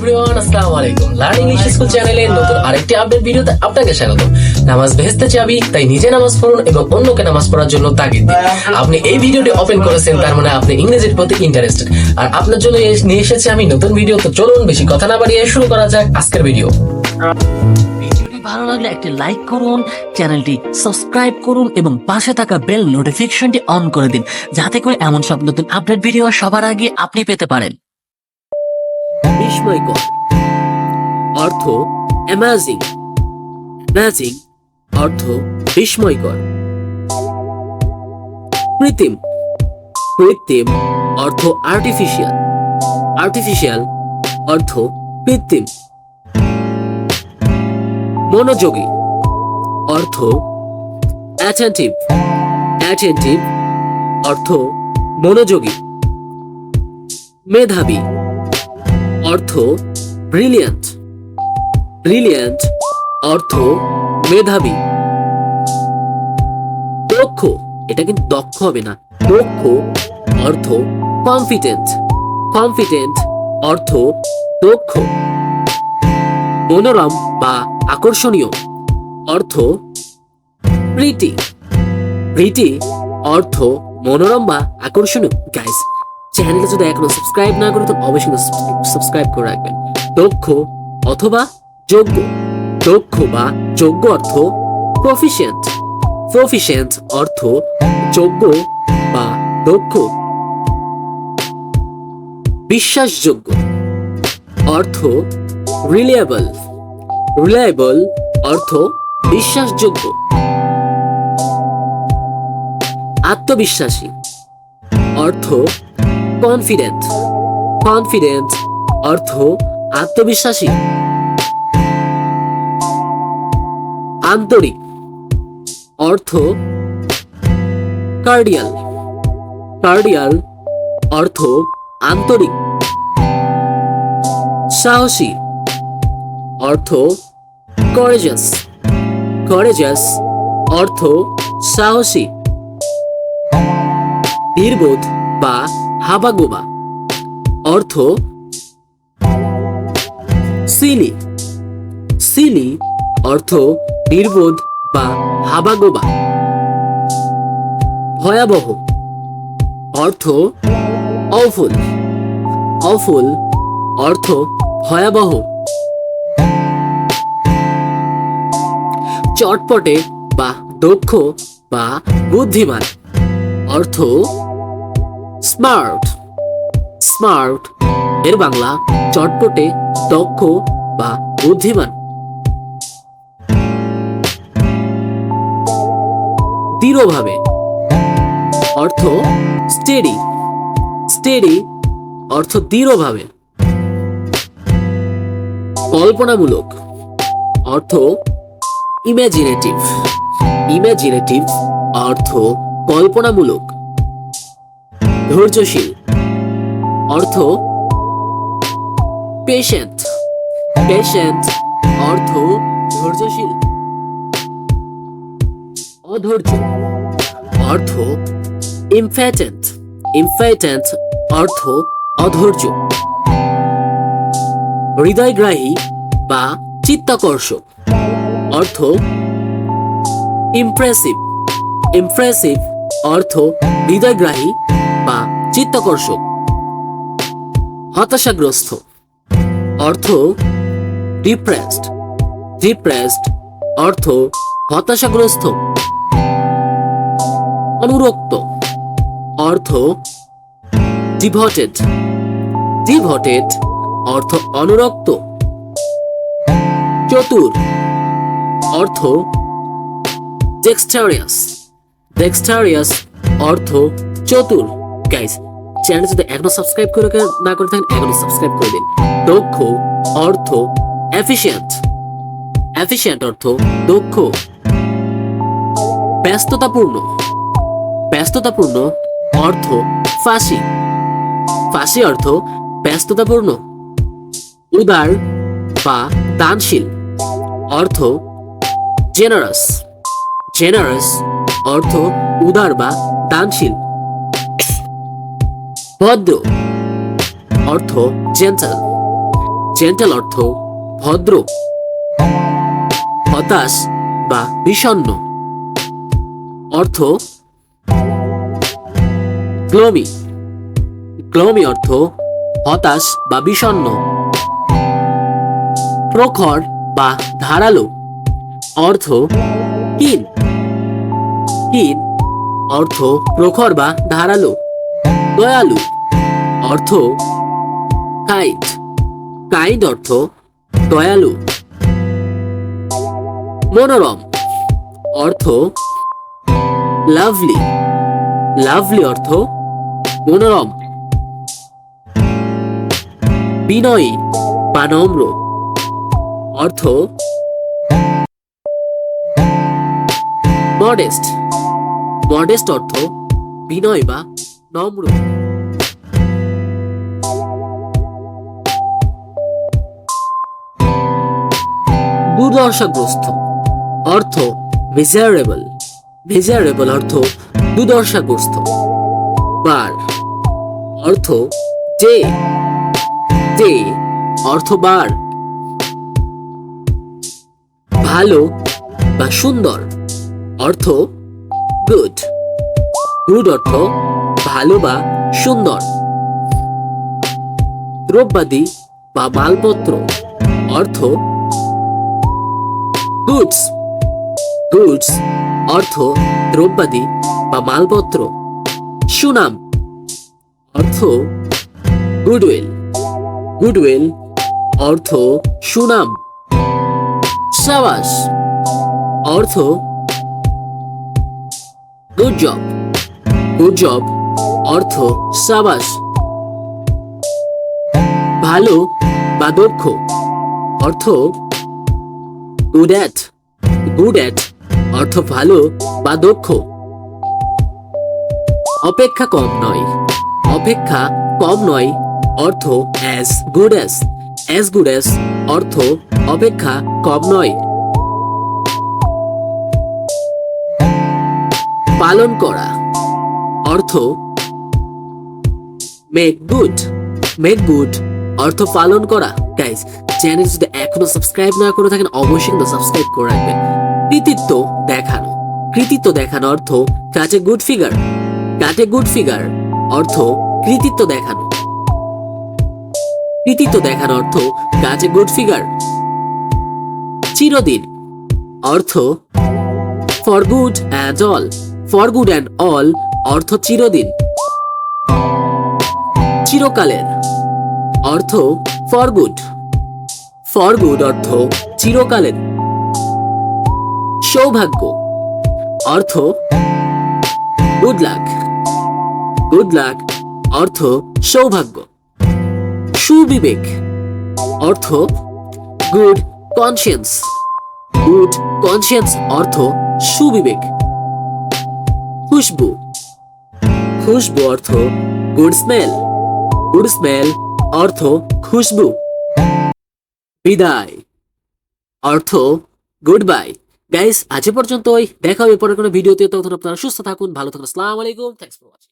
Everyone আসসালামু আলাইকুম। Learning English school চ্যানেলে নতুন আরেকটি আপডেট ভিডিওতে আপনাকে স্বাগত নামাজ বেহেস্তে চাবি, তাই নিজে নামাজ পড়ুন এবং অন্যকে নামাজ পড়ার জন্য তাগিদ দিন। আপনি এই ভিডিওটি ওপেন করেছেন, তার মানে আপনি ইংরেজির প্রতি ইন্টারেস্টেড আর আপনার জন্য নিয়ে এসেছি আমি নতুন ভিডিও তো চলুন বেশি কথা না বাড়িয়ে শুরু করা যাক আজকের ভিডিও ভালো লাগলে একটি লাইক করুন চ্যানেলটি সাবস্ক্রাইব করুন এবং পাশে থাকা বেল নোটিফিকেশনটি অন করে দিন, যাতে করে এমন সব নতুন আপডেট ভিডিও সবার আগে আপনি পেতে পারেন। বিস্ময়কর অর্থ অ্যামাজিং অ্যামাজিং অর্থ বিস্ময়কর কৃত্রিম। কৃত্রিম অর্থ আর্টিফিশিয়াল আর্টিফিশিয়াল অর্থ কৃত্রিম। মনোযোগী। অর্থ অ্যাটেন্টিভ অ্যাটেন্টিভ অর্থ মনোযোগী। মেধাবী। অর্থ ব্রিলিয়ান্ট ব্রিলিয়ান্ট অর্থ মেধাবী। দক্ষ, এটা কিন্তু দক্ষ হবে না। দক্ষ অর্থ কনফিডেন্ট কনফিডেন্ট অর্থ দক্ষ। মনোরম বা আকর্ষণীয় অর্থ প্রীতি প্রীতি অর্থ মনোরম বা আকর্ষণীয়। গাইস চ্যানেলে যদি এখনও সাবস্ক্রাইব না করে, তো অবশ্যই সাবস্ক্রাইব করে রাখবেন। দক্ষ অথবা যোগ্য। দক্ষ বা যোগ্য অর্থ প্রফিশিয়েন্ট প্রফিশিয়েন্ট অর্থ যোগ্য বা দক্ষ। বিশ্বাসযোগ্য অর্থ রিলিয়েবল রিলায়েবল অর্থ বিশ্বাসযোগ্য। আত্মবিশ্বাসী অর্থ কনফিডেন্ট কনফিডেন্ট অর্থ আত্মবিশ্বাসী। আন্তরিক অর্থ কার্ডিয়াল। কার্ডিয়াল অর্থ আন্তরিক। সাহসী অর্থ করেজাস করেজাস অর্থ সাহসী। নির্বোধ বা হাবাগোবা। অর্থ সিলি। সিলি অর্থ নির্বোধ বা হাবাগোবা। ভয়াবহ। অর্থ অফুল। অফুল অর্থ ভয়াবহ। চটপটে বা দক্ষ বা বুদ্ধিমান। অর্থ স্মার্ট। স্মার্ট এর বাংলা চটপটে, দক্ষ বা বুদ্ধিমান। দৃঢ়ভাবে। অর্থ স্টেডি স্টেডি অর্থ দৃঢ়ভাবে। কল্পনামূলক। অর্থ ইমাজিনেটিভ ইমাজিনেটিভ অর্থ কল্পনামূলক। ধৈর্যশীল। অর্থ পেশেন্ট পেশেন্ট অর্থ, ধৈর্যশীল। অধৈর্য। অর্থ ইমফ্যাটেন্ট ইমফ্যাটেন্ট অর্থ, অধৈর্য। হৃদয়গ্রাহী বা চিত্তাকর্ষক। অর্থ ইমপ্রেসিভ ইমপ্রেসিভ অর্থ হৃদয়গ্রাহী বা চিত্তাকর্ষক। হতাশাগ্রস্ত। অর্থ ডিপ্রেসড ডিপ্রেসড অর্থ হতাশাগ্রস্ত। অনুরক্ত। অর্থ ডিভটেড ডিভটেড অর্থ অনুরক্ত। চতুর। অর্থ ডেক্সটারিয়াস ডেক্সটারিয়াস অর্থ চতুর গাইস চ্যানেল যদি এখনও সাবস্ক্রাইব করে না করে থাকেন, এখনই সাবস্ক্রাইব করে দিন। দক্ষ অর্থ এফিশিয়েন্ট এফিশিয়েন্ট অর্থ দক্ষ। ব্যস্ততাপূর্ণ। ব্যস্ততাপূর্ণ অর্থ ফাঁসি ফাঁসি অর্থ ব্যস্ততাপূর্ণ। উদার বা দানশীল। অর্থ জেনারাস জেনারাস অর্থ উদার বা দানশীল। ভদ্র। অর্থ জেন্টাল জেন্টাল অর্থ ভদ্র। হতাশ বা বিষণ্ণ। অর্থ গ্লোমি গ্লোমি অর্থ হতাশ বা বিষণ্ণ। প্রখর বা ধারালো। অর্থ হীন হীন অর্থ প্রখর বা ধারালো, দয়ালু, অর্থ কাইট কাইন্ড অর্থ দয়ালু, মনোরম, অর্থ লাভলি লাভলি অর্থ মনোরম, বিনয়ী বা নম্র অর্থ মডেস্ট মডেস্ট অর্থ, বিনয় বা নম্র। দুর্দশাগ্রস্ত অর্থ মিজারেবল মিজারেবল অর্থ দুর্দশাগ্রস্ত বার। অর্থ, যে। যে। অর্থ, বার। ভালো বা সুন্দর। অর্থ গুড। গুড অর্থ ভালো বা সুন্দর। দ্রব্যাদি বা মালপত্র। অর্থ গুডস। গুডস অর্থ দ্রব্যাদি বা মালপত্র। সুনাম অর্থ গুডউইল। গুডউইল অর্থ সুনাম। সাবাস অর্থ গুড জব গুড জব অর্থ, সাবাস। ভালো বা দক্ষ। অর্থ গুড অ্যাট গুড অ্যাট অর্থ ভালো বা দক্ষ। অপেক্ষা কম নয়। অপেক্ষা কম নয়। অর্থ as good as as good as অর্থ, অপেক্ষা কম নয়। পালন করা। অর্থ মেক গুড মেক গুড অর্থ পালন করা। গাইস চ্যানেল যদি এখনও সাবস্ক্রাইব না করে থাকেন, অবশ্যই কিন্তু সাবস্ক্রাইব করে রাখবেন। কৃতিত্ব দেখানো। কৃতিত্ব দেখানো অর্থ কাছে গুড ফিগার কাটে গুড ফিগার অর্থ, কৃতিত্ব দেখানো। কৃতিত্ব দেখানো অর্থ কাজে গুড ফিগার চিরদিন। অর্থ for good and all for good and all অর্থ চিরদিন। চিরকালের। অর্থ ফর গুড ফর গুড অর্থ চিরকালের। সৌভাগ্য। অর্থ গুড লাক গুড লাক অর্থ সৌভাগ্য। সুবিবেক। অর্থ গুড কনসিয়েন্স গুড কনসিয়েন্স অর্থ সুবিবেক। খুশবু। খুশবু অর্থ গুড স্মেল। গুড স্মেল অর্থ খুশবু। বিদায়। অর্থ গুড বাই। গাইস, আজ পর্যন্তই। দেখা হবে পরে কোনো ভিডিওতে। তখন আপনারা সুস্থ থাকুন, ভালো থাকুন। আসসালামু আলাইকুম। Thanks for watching